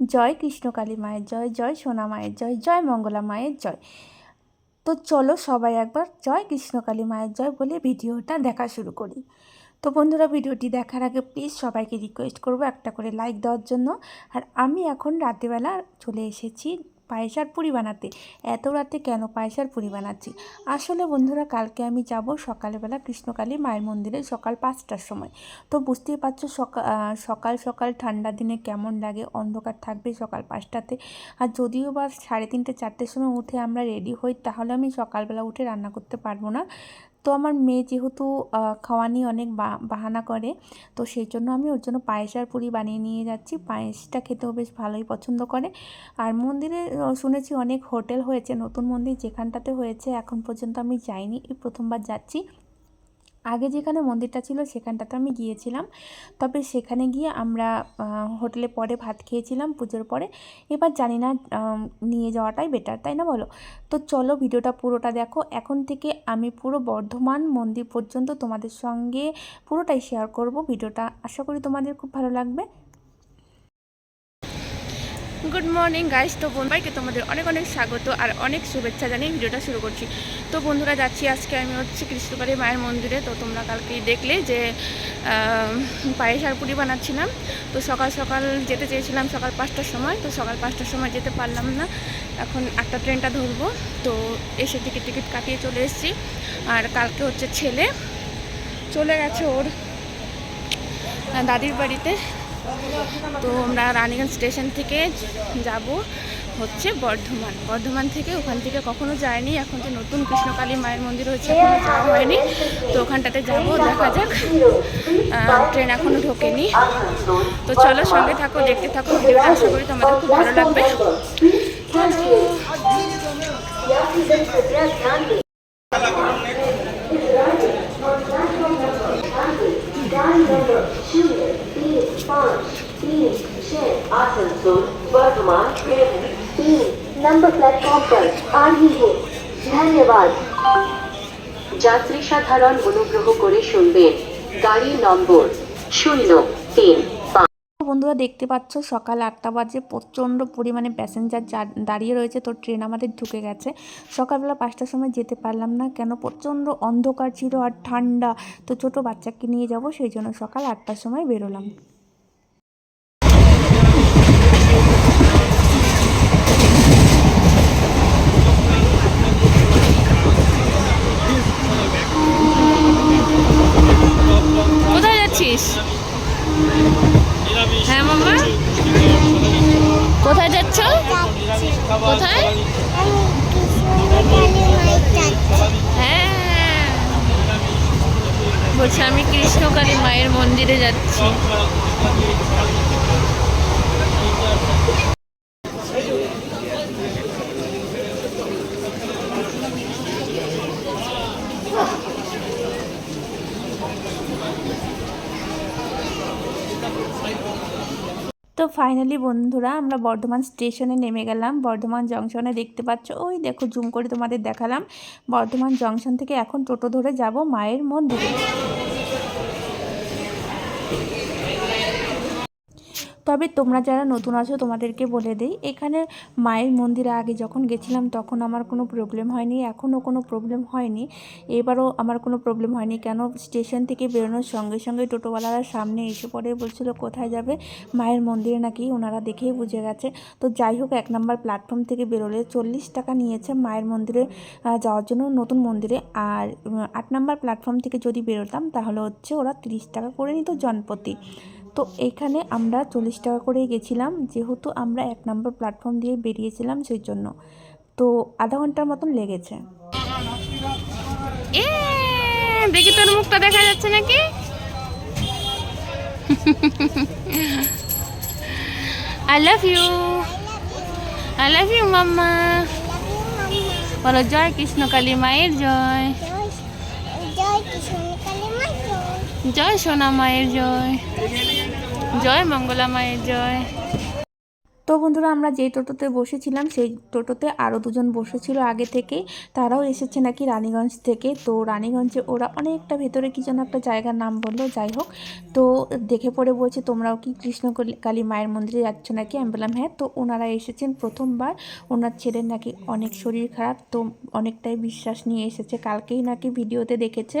জয় কৃষ্ণকালী মায়ের জয় জয় সোনা মায়ের জয় জয় মঙ্গলা মায়ের জয়। তো চলো সবাই একবার জয় কৃষ্ণ কালী মায়ের জয় বলে ভিডিওটা দেখা শুরু করি। তো বন্ধুরা, ভিডিওটি দেখার আগে প্লিজ সবাইকে রিকোয়েস্ট করব একটা করে লাইক দেওয়ার জন্য। আর আমি এখন রাতেবেলা চলে এসেছি পায়েসার পুরি বানাতে। এত রাতে কেন পায়েসার পুরি বানাচ্ছি? আসলে বন্ধুরা, কালকে আমি যাব সকালবেলা কৃষ্ণকালী মায়ের মন্দিরে সকাল পাঁচটার সময়। তো বুঝতেই পারছ সকাল সকাল সকাল ঠান্ডা দিনে কেমন লাগে? অন্ধকার থাকবে সকাল পাঁচটাতে। আর যদিও বা সাড়ে তিনটে, চারটের সময় উঠে আমরা রেডি হই, তাহলে আমি সকালবেলা উঠে রান্না করতে পারব না। তো আমার মেয়ে যেহেতু খাওয়া নিয়ে অনেক বাহানা করে, তো সেই জন্য আমি ওর জন্য পায়েস আর পুরি বানিয়ে নিয়ে যাচ্ছি। পায়েসটা খেতেও বেশ ভালোই পছন্দ করে। আর মন্দিরে শুনেছি অনেক হোটেল হয়েছে, নতুন মন্দির যেখানটাতে হয়েছে, এখন পর্যন্ত আমি যাইনি। এই প্রথমবার যাচ্ছি। আগে যেখানে মন্দিরটা ছিল সেখানটাতে আমি গিয়েছিলাম। তবে সেখানে গিয়ে আমরা হোটেলে পরে ভাত খেয়েছিলাম, পুজোর পরে। এবার জানি না নিয়ে যাওয়াটাই বেটার তাই না বলো? তো চলো ভিডিওটা পুরোটা দেখো। এখন থেকে আমি পুরো বর্ধমান মন্দির পর্যন্ত তোমাদের সঙ্গে পুরোটাই শেয়ার করব ভিডিওটা। আশা করি তোমাদের খুব ভালো লাগবে। গুড মর্নিং গাইস তো বোনবাইকে তোমাদের অনেক অনেক স্বাগত আর অনেক শুভেচ্ছা জানিয়ে ভিডিওটা শুরু করছি। তো বন্ধুরা, যাচ্ছি আজকে আমি হচ্ছে কৃষ্ণকালী মায়ের মন্দিরে। তো তোমরা কালকে দেখলে যে পায়েস আর পুরি বানাচ্ছিলাম। তো সকাল সকাল যেতে চেয়েছিলাম সকাল পাঁচটার সময়। তো সকাল পাঁচটার সময় যেতে পারলাম না। এখন একটা ট্রেনটা ধরবো। তো এসে টিকিট টিকিট কাটিয়ে চলে এসেছি। আর কালকে হচ্ছে ছেলে চলে গেছে ওর দাদির বাড়িতে। তো আমরা রানীগঞ্জ স্টেশন থেকে যাব হচ্ছে বর্ধমান। বর্ধমান থেকে ওখান থেকে কখনো যায়নি এখন যে নতুন কৃষ্ণকালী মায়ের মন্দির হয়েছে এখনও যাওয়া হয়নি। তো ওখানটাতে যাব, দেখা যাক। ট্রেন এখনও ঢোকেনি। তো চলো সঙ্গে থাকো, দেখতে থাকো, ভিডিওটা আশা করি তোমাদের খুব ভালো লাগবে। नंबर प्लेटफॉर्म पर आ रही है धन्यवाद যাত্রী সাধারণ অনুগ্রহ করে শুনবেন গাড়ি নম্বর শূন্য তিন বন্ধুরা দেখতে পাচ্ছ সকাল আটটা বাজে প্রচণ্ড পরিমাণে প্যাসেঞ্জার দাঁড়িয়ে রয়েছে তো ট্রেন আমাদের ঢুকে গেছে সকালবেলা পাঁচটার সময় যেতে পারলাম না কেন প্রচণ্ড অন্ধকার ছিল আর ঠান্ডা তো ছোট বাচ্চাকে নিয়ে যাব সেই জন্য সকাল আটটার সময় বেরোলাম মন্দিরে যাচ্ছি। তো ফাইনালি বন্ধুরা, আমরা বর্ধমান স্টেশনে নেমে গেলাম। বর্ধমান জংশনে দেখতে পাচ্ছ, ওই দেখো জুম করে তোমাদের দেখালাম। বর্ধমান জংশন থেকে এখন টোটো ধরে যাব মায়ের মন্দিরে। Thank you. তবে তোমরা যারা নতুন আছো, তোমাদেরকে বলে দেই, এখানে মায়ের মন্দিরে আগে যখন গেছিলাম, তখন আমার কোনো প্রবলেম হয়নি, এখনও কোনো প্রবলেম হয়নি। এবারও আমার কোনো প্রবলেম হয়নি, কেন? স্টেশন থেকে বেরোনোর সঙ্গে সঙ্গে টোটোওয়ালারা সামনে এসে পড়ে বলছিল, কোথায় যাবে? মায়ের মন্দিরে নাকি ওনারা দেখেই বুঝে গেছে। তো যাই হোক, এক নম্বর প্ল্যাটফর্ম থেকে বেরোলে চল্লিশ টাকা নিয়েছে মায়ের মন্দিরে যাওয়ার জন্য নতুন মন্দিরে। আর আট নম্বর প্ল্যাটফর্ম থেকে যদি বেরোতাম, তাহলে হচ্ছে ওরা তিরিশ টাকা করে নিত জনপতি। তো এখানে আমরা চল্লিশ টাকা করেই গেছিলাম। যেহেতু আমরা এক নম্বর প্ল্যাটফর্ম দিয়ে বেরিয়েছিলাম সেই জন্য তো আধা ঘণ্টার মতন লেগেছে। এ দেখি তোর মুখটা দেখা যাচ্ছে নাকি? I love you I love you mamma. বলো জয় কৃষ্ণকালী মায়ের জয়। জয় সোনা মায়ের জয়। জয় মঙ্গলা মায়ের জয়। তো বন্ধুরা, আমরা যেই টোটোতে বসেছিলাম, সেই টোটোতে আরও দুজন বসেছিল আগে থেকেই তারাও এসেছে নাকি রানীগঞ্জ থেকে। তো রানীগঞ্জে ওরা অনেকটা ভেতরে কি যেন একটা জায়গার নাম বলল, যাই হোক। তো দেখে পড়ে বলছে, তোমরাও কি কৃষ্ণ কালী মায়ের মন্দিরে যাচ্ছ নাকি? আমি বললাম হ্যাঁ। তো ওনারা এসেছেন প্রথমবার। ওনার ছেলের নাকি অনেক শরীর খারাপ, তো অনেকটাই বিশ্বাস নিয়ে এসেছে। কালকেই নাকি ভিডিওতে দেখেছে,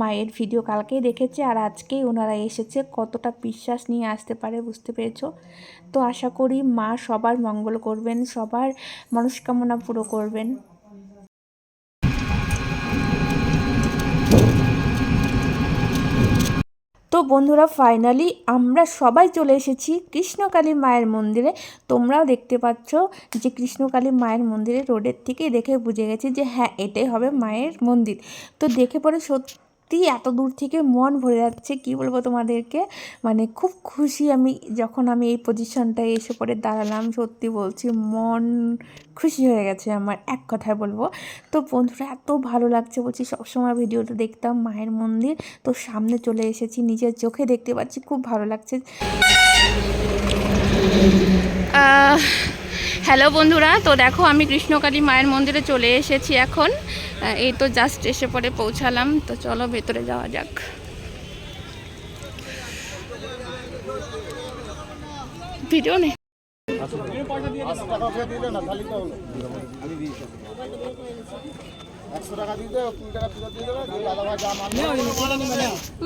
মায়ের ভিডিও কালকেই দেখেছে, আর আজকেই ওনারা এসেছে। কতটা বিশ্বাস নিয়ে আসতে পারে বুঝতে পেরেছ? তো আশা করি মা সবার মঙ্গল করবেন, সবার মনস্কামনা পুরো করবেন। তো বন্ধুরা ফাইনালি আমরা সবাই চলে এসেছি কৃষ্ণকালী মায়ের মন্দিরে। তোমরাও দেখতে পাচ্ছ যে কৃষ্ণকালী মায়ের মন্দিরে রোডের থেকে দেখে বুঝে গেছি যে হ্যাঁ এটাই হবে মায়ের মন্দির। তো দেখে পরে সত্যি এত দূর থেকে মন ভরে যাচ্ছে, কি বলব তোমাদেরকে? মানে খুব খুশি আমি যখন আমি এই পজিশনটায় এসে পরে দাঁড়ালাম, সত্যি বলছি মন খুশি হয়ে গেছে আমার, এক কথায় বলব। তো বন্ধুরা, এত ভালো লাগছে বলছি, সবসময় ভিডিওটা দেখতাম মায়ের মন্দির। তো সামনে চলে এসেছি, নিজের চোখে দেখতে পাচ্ছি, খুব ভালো লাগছে। হ্যালো বন্ধুরা তো দেখো আমি কৃষ্ণকালী মায়ের মন্দিরে চলে এসেছি এখন। এই তো জাস্ট এসে পরে পৌঁছালাম তো চলো ভেতরে যাওয়া যাক। ভিডিও নেই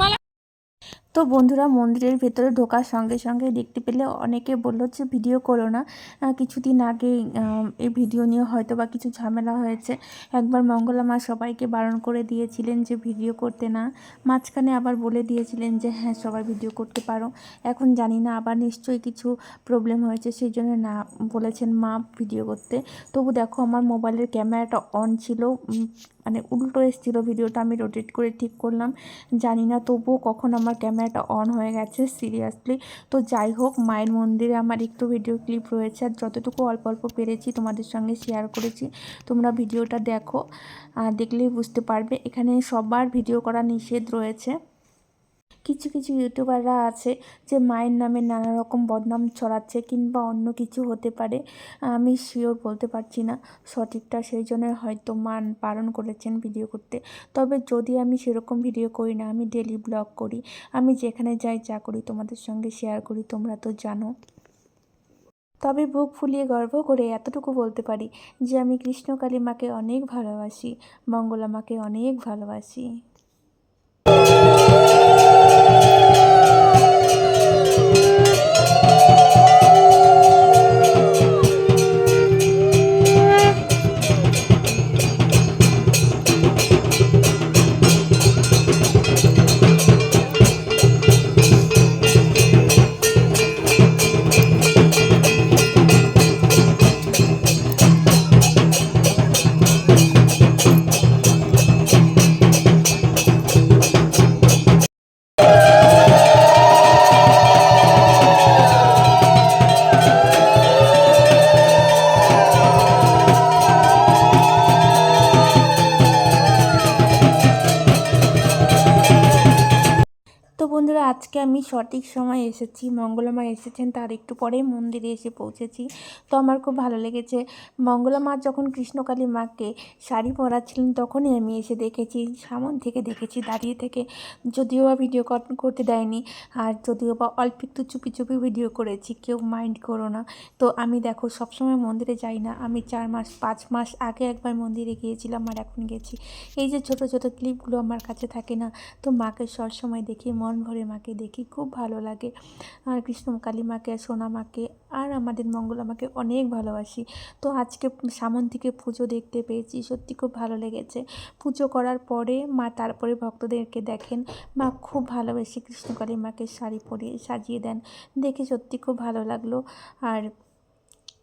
একশো তো বন্ধুরা মন্দিরের ভেতরে ঢোকার সঙ্গে সঙ্গে দেখতে পেলে অনেকে বলল যে ভিডিও করো না। কিছুদিন আগে এই ভিডিও নিয়ে হয়তো বা কিছু ঝামেলা হয়েছে। একবার মঙ্গলা মা সবাইকে বারণ করে দিয়েছিলেন যে ভিডিও করতে না। মাঝখানে আবার বলে দিয়েছিলেন যে হ্যাঁ সবাই ভিডিও করতে পারো। এখন জানি না, আবার নিশ্চয়ই কিছু প্রবলেম হয়েছে সেই জন্য না বলেছেন মা ভিডিও করতে। তবু দেখো, আমার মোবাইলের ক্যামেরাটা অন ছিল। মানে উল্টো এসেছিল ভিডিওটা, আমি রোটেট করে ঠিক করলাম। জানি না তবুও কখন আমার ক্যামেরাটা অন হয়ে গেছে সিরিয়াসলি তো যাই হোক, মায়ের মন্দিরে আমার একটু ভিডিও ক্লিপ রয়েছে, আর যতটুকু অল্প অল্প পেরেছি তোমাদের সঙ্গে শেয়ার করেছি, তোমরা ভিডিওটা দেখো। আর দেখলেই বুঝতে পারবে, এখানে সবার ভিডিও করা নিষেধ রয়েছে। কিছু কিছু ইউটিউবাররা আছে যে মায়ের নামে নানা রকম বদনাম ছড়াচ্ছে কিংবা অন্য কিছু হতে পারে। আমি শিওর বলতে পারছি না সঠিকটা, সেই জন্য হয়তো মান বারণ করেছেন ভিডিও করতে। তবে যদি আমি সেরকম ভিডিও করি না, আমি ডেলি ব্লগ করি, আমি যেখানে যাই যা করি তোমাদের সঙ্গে শেয়ার করি, তোমরা তো জানো। তবে বুক ফুলিয়ে গর্ব করে এতটুকু বলতে পারি যে আমি কৃষ্ণকালী মাকে অনেক ভালোবাসি, মঙ্গলা মাকে অনেক ভালোবাসি। সঠিক সময় এসেছি মঙ্গলামা এসেছেন, তার একটু পরেই মন্দিরে এসে পৌঁছেছি। তো আমার খুব ভালো লেগেছে। মঙ্গলা মা যখন কৃষ্ণকালী মাকে শাড়ি পরাচ্ছিলেন, তখনই আমি এসে দেখেছি, সামন থেকে দেখেছি, দাঁড়িয়ে থেকে। যদিও বা ভিডিও করতে দেয়নি, আর যদিও বা অল্প একটু চুপি চুপি ভিডিও করেছি, কেউ মাইন্ড করো না। তো আমি দেখো, সবসময় মন্দিরে যাই না। আমি চার মাস, পাঁচ মাস আগে একবার মন্দিরে গিয়েছিলাম, আর এখন গেছি। এই যে ছোট ছোট ক্লিপগুলো আমার কাছে থাকে না, তো মাকে সবসময় দেখি, মন ভরে মাকে দেখি। খুব ভালো লাগে। আর কৃষ্ণ কালী মাকে, সোনা মাকে, আর আমাদের মঙ্গলামাকে অনেক ভালোবাসি। তো আজকে সামন থেকে পুজো দেখতে পেয়েছি, সত্যি খুব ভালো লেগেছে। পুজো করার পরে মা তারপরে ভক্তদেরকে দেখেন। মা খুব ভালোবেসে কৃষ্ণকালী মাকে শাড়ি পরিয়ে সাজিয়ে দেন। দেখে সত্যি খুব ভালো লাগল। আর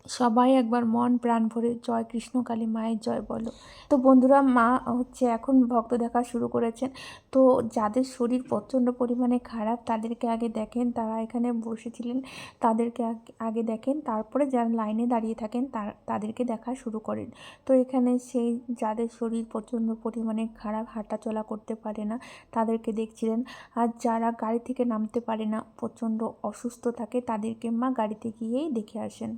সবাই একবার মন, প্রাণ ভরে জয় কৃষ্ণ, কালী মায়ের জয় বলো। তো বন্ধুরা, মা হচ্ছে এখন ভক্ত দেখা শুরু করেছেন। তো যাদের শরীর প্রচণ্ড পরিমাণে খারাপ, তাদেরকে আগে দেখেন। তারা এখানে বসেছিলেন, তাদেরকে আগে দেখেন। তারপরে যারা লাইনে দাঁড়িয়ে থাকেন, তার, তাদেরকে দেখা শুরু করেন। তো এখানে সেই যাদের শরীর প্রচণ্ড পরিমাণে খারাপ, হাঁটাচলা করতে পারে না, তাদেরকে দেখছিলেন। আর যারা গাড়ি থেকে নামতে পারে না, প্রচণ্ড অসুস্থ থাকে, তাদেরকে মা গাড়িতে গিয়েই দেখে আসেন।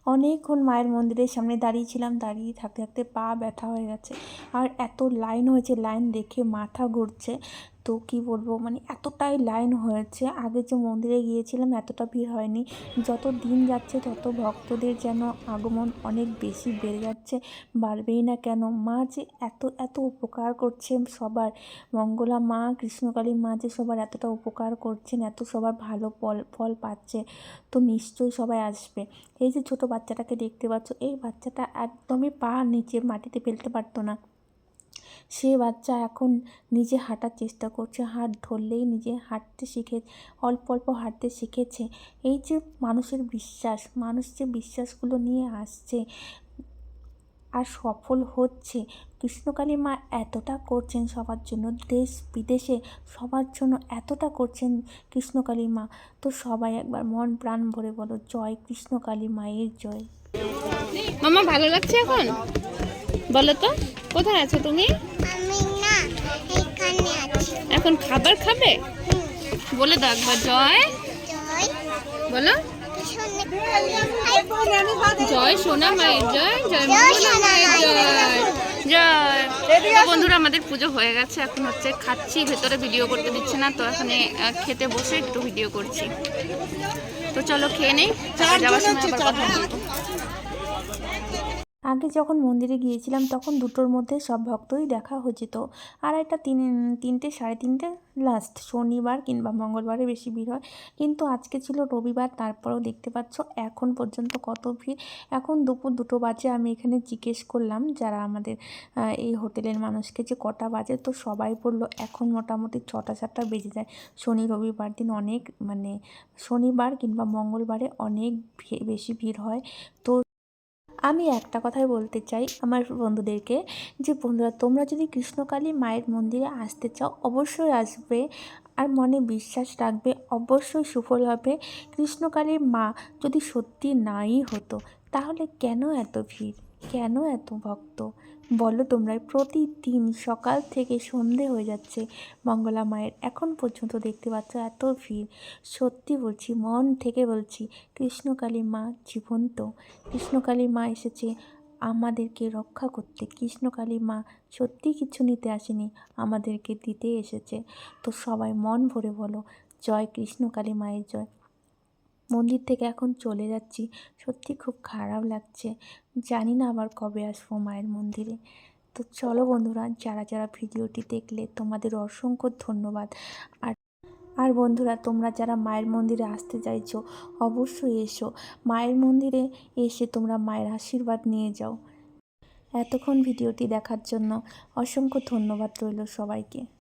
অনেকক্ষণ মায়ের মন্দিরের সামনে দাঁড়িয়েছিলাম দাঁড়িয়ে থাকতে থাকতে পা ব্যথা হয়ে গেছে। আর এত লাইন হয়েছে, লাইন দেখে মাথা ঘুরছে। তো কি বলব মানে এতটাই লাইন হয়েছে। আগে যে মন্দিরে গিয়েছিলাম, এতটা ভিড় হয়নি। যত দিন যাচ্ছে, তত ভক্তদের যেন আগমন অনেক বেশি বেড়ে যাচ্ছে। বাড়বেই না কেন? মা যে এত এত উপকার করছে সবার। মঙ্গলা মা, কৃষ্ণকালী মা যে সবার এতটা উপকার করছেন, এত সবার ভালো ফল ফল পাচ্ছে, তো নিশ্চয়ই সবাই আসবে। এই যে ছোট বাচ্চাটাকে দেখতে পাচ্ছ, এই বাচ্চাটা একদমই পা নিচে মাটিতে ফেলতে পারতো না। সে বাচ্চা এখন নিজে হাঁটার চেষ্টা করছে হাত ধরলেই নিজে হাঁটতে শিখে, অল্প অল্প হাঁটতে শিখেছে। এই যে মানুষের বিশ্বাস, মানুষ যে বিশ্বাসগুলো নিয়ে আসছে আর সফল হচ্ছে। কৃষ্ণকালী মা এতটা করছেন সবার জন্য দেশ বিদেশে সবার জন্য এতটা করছেন কৃষ্ণকালী মা। তো সবাই একবার মন প্রাণ ভরে বলো জয় কৃষ্ণকালী মায়ের জয়। মামা ভালো লাগছে এখন? বলো তো কোথায় আছো তুমি? এখানে আছি। এখন খাবার খাবে? বলে দাও একবার জয়। জয়। বলো। জয় সোনা মায়ের জয় জয় মঙ্গলা মায়ের জয়। জয়। বন্ধুরা আমাদের পুজো হয়ে গেছে এখন হচ্ছে খাচ্ছি ভেতরে ভিডিও করতে দিচ্ছে না তো এখানে খেতে বসে একটু ভিডিও করছি। তো চলো খেয়ে নেই যাওয়ার সময় আবার কথা বলব। আগে যখন মন্দিরে গিয়েছিলাম, তখন দুটোর মধ্যে সব ভক্তই দেখা হয়েছিল আর একটা তিন, তিনটে, সাড়ে তিনটে লাস্ট শনিবার কিংবা মঙ্গলবারে বেশি ভিড় হয়। কিন্তু আজকে ছিল রবিবার, তারপরেও দেখতে পাচ্ছ এখন পর্যন্ত কত ভিড়। এখন দুপুর দুটো বাজে, আমি এখানে জিজ্ঞেস করলাম যারা আমাদের এই হোটেলের মানুষকে যে কটা বাজে, তো সবাই বলল এখন মোটামুটি ছটা, সাতটা বেজে যায়। শনি, রবিবার দিন অনেক মানে শনিবার কিংবা মঙ্গলবারে অনেক বেশি ভিড় হয়। তো আমি একটা কথাই বলতে চাই আমার বন্ধুদেরকে যে, বন্ধুরা, তোমরা যদি কৃষ্ণকালী মায়ের মন্দিরে আসতে চাও, অবশ্যই আসবে আর মনে বিশ্বাস রাখবে, অবশ্যই সুফল হবে। কৃষ্ণকালী মা যদি সত্যি নাই হতো, তাহলে কেন এত ভিড়? কেন এত ভক্ত? বলো তোমরা প্রতিদিন সকাল থেকে সন্ধে হয়ে যাচ্ছে। মঙ্গলা মায়ের এখন পর্যন্ত দেখতে পাচ্ছ এত ভিড়। সত্যি বলছি, মন থেকে বলছি, কৃষ্ণকালী মা জীবন্ত। কৃষ্ণকালী মা এসেছে আমাদেরকে রক্ষা করতে। কৃষ্ণকালী মা সত্যি কিছু নিতে আসেনি, আমাদেরকে দিতে এসেছে। তো সবাই মন ভরে বলো, জয় কৃষ্ণকালী মায়ের জয়। মন্দির থেকে এখন চলে যাচ্ছি। সত্যি খুব খারাপ লাগছে। জানি না আবার কবে আসব মায়ের মন্দিরে। তো চলো বন্ধুরা, যারা যারা ভিডিওটি দেখলে তোমাদের অসংখ্য ধন্যবাদ। আর আর বন্ধুরা, তোমরা যারা মায়ের মন্দিরে আসতে চাইছো, অবশ্যই এসো। মায়ের মন্দিরে এসে তোমরা মায়ের আশীর্বাদ নিয়ে যাও। এতক্ষণ ভিডিওটি দেখার জন্য অসংখ্য ধন্যবাদ রইল সবাইকে।